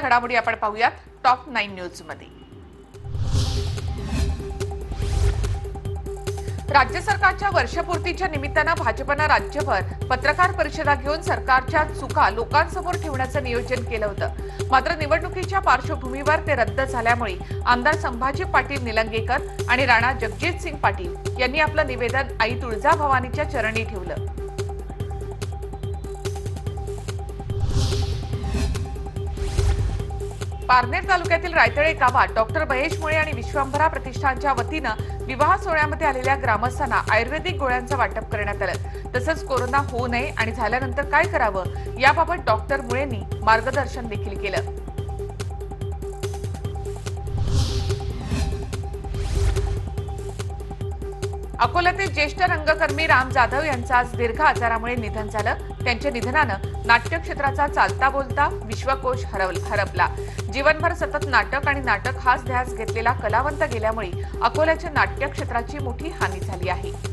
घडामोडी आपण पाहूयात. टॉप नाईन न्यूजमध्ये राज्य सरकारच्या वर्षपूर्तीच्या निमित्तानं भाजपनं राज्यभर पत्रकार परिषदा घेऊन सरकारच्या चुका लोकांसमोर ठेवण्याचं नियोजन केलं होतं. मात्र निवडणुकीच्या पार्श्वभूमीवर ते रद्द झाल्यामुळे आमदार संभाजी पाटील निलंगेकर आणि राणा जगजित सिंग पाटील यांनी आपलं निवेदन आई तुळजाभवानीच्या चरणी ठेवलं. पारनेर तालुक्यातील रायतळे गावात डॉक्टर महेश मुळे आणि विश्वंभरा प्रतिष्ठानच्या वतीनं विवाह सोहळ्यामध्ये आलेल्या ग्रामस्थांना आयुर्वेदिक गोळ्यांचं वाटप करण्यात आलं. तसंच कोरोना होऊ नये आणि झाल्यानंतर काय करावं याबाबत डॉक्टर मुळेंनी मार्गदर्शन देखील केलं. अकोल्यातील ज्येष्ठ रंगकर्मी राम जाधव यांचं आज दीर्घ आजारामुळे निधन झालं. त्यांच्या निधनानं नाट्य क्षेत्राचा चालता बोलता विश्वकोश हरव- हरपला. जीवनभर सतत नाटक आणि नाटक हाच ध्यास घेतलेला कलावंत गेल्यामुळे अकोल्याच्या नाट्य क्षेत्राची मोठी हानी झाली आहे.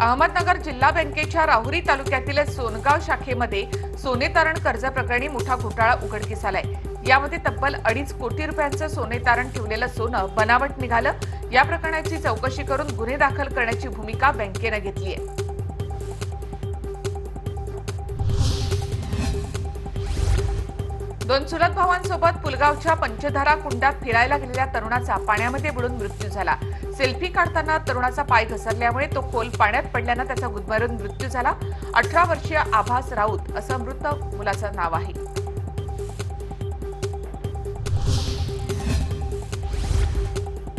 अहमदनगर जिल्हा बँकेच्या राहुरी तालुक्यातील सोनगाव शाखेमध्ये सोने तारण कर्ज प्रकरणी मोठा घोटाळा उघडकीस आलाय. यामध्ये तब्बल अडीच कोटी रुपयांचं सोने तारण ठेवलेलं सोनं बनावट निघालं. या प्रकरणाची चौकशी करून गुन्हे दाखल करण्याची भूमिका बँकेनं घेतली आहे. दोन चुलत भावांसोबत पुलगावच्या पंचधारा कुंडात फिरायला गेलेल्या तरुणाचा पाण्यामध्ये बुडून मृत्यू झाला. सेल्फी काढताना तरुणाचा पाय घसरल्यामुळे तो खोल पाण्यात पडल्यानं त्याचा गुदमरून मृत्यू झाला. अठरा वर्षीय आभास राऊत असं मृत मुलाचं नाव आहे.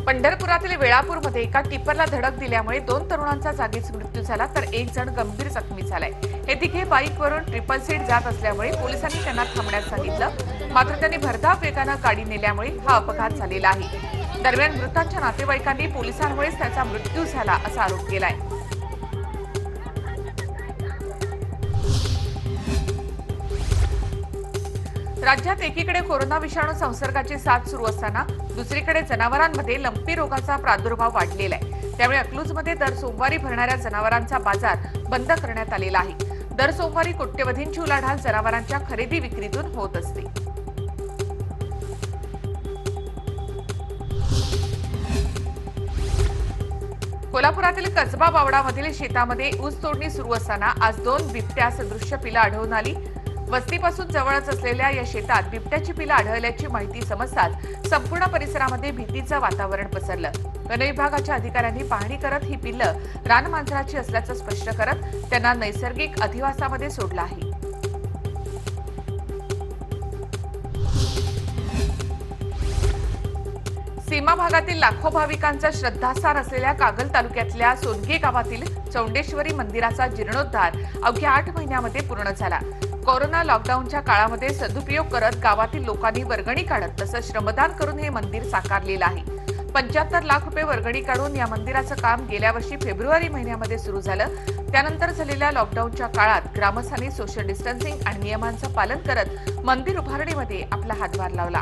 पंढरपुरातील वेळापूरमध्ये एका टिपरला धडक दिल्यामुळे दोन तरुणांचा जागीच मृत्यू झाला तर एक जण गंभीर जखमी झालाय. हे तिघे बाईकवरून ट्रिपल सीट जात असल्यामुळे पोलिसांनी त्यांना थांबण्यास सांगितलं. मात्र त्यांनी भरधाव वेगानं गाडी नेल्यामुळे हा अपघात झालेला आहे. दरम्यान मृतांच्या नातेवाईकांनी पोलिसांमुळेच त्याचा मृत्यू झाला असा आरोप केलाय. राज्यात एकीकडे कोरोना विषाणू संसर्गाची साथ सुरू असताना दुसरीकडे जनावरांमध्ये लंपी रोगाचा प्रादुर्भाव वाढलेला आहे. त्यामुळे अकलूजमध्ये दर सोमवारी भरणाऱ्या जनावरांचा बाजार बंद करण्यात आलेला आहे. दर सोमवारी कोट्यवधींची उलाढाल जनावरांच्या खरेदी विक्रीतून होत असते. कोल्हापुरातील कसबा बावडामधील शेतामध्ये ऊस तोडणी सुरू असताना आज दोन बिबट्या सदृश्य पिला आढळून आली. वस्तीपासून जवळच असलेल्या या शेतात बिबट्याची पिलं आढळल्याची माहिती समजताच संपूर्ण परिसरामध्ये भीतीचं वातावरण पसरलं. वनविभागाच्या अधिकाऱ्यांनी पाहणी करत ही पिल्लं रानमांजराची असल्याचं स्पष्ट करत त्यांना नैसर्गिक अधिवासामध्ये सोडलं आहे. सीमा भागातील लाखो भाविकांचं श्रद्धास्थान असलेल्या कागल तालुक्यातल्या सोनगे गावातील चौंडेश्वरी मंदिराचा जीर्णोद्धार अवघ्या आठ महिन्यामध्ये पूर्ण झाला. कोरोना लॉकडाऊनच्या काळामध्ये सदुपयोग करत गावातील लोकांनी वर्गणी काढत तसंच श्रमदान करून हे मंदिर साकारलेलं आहे. पंच्याहत्तर लाख रुपये वर्गणी काढून या मंदिराचं काम गेल्या वर्षी फेब्रुवारी महिन्यामध्ये सुरू झालं. त्यानंतर झालेल्या लॉकडाऊनच्या काळात ग्रामस्थांनी सोशल डिस्टन्सिंग आणि नियमांचं पालन करत मंदिर उभारणीमध्ये आपला हातभार लावला.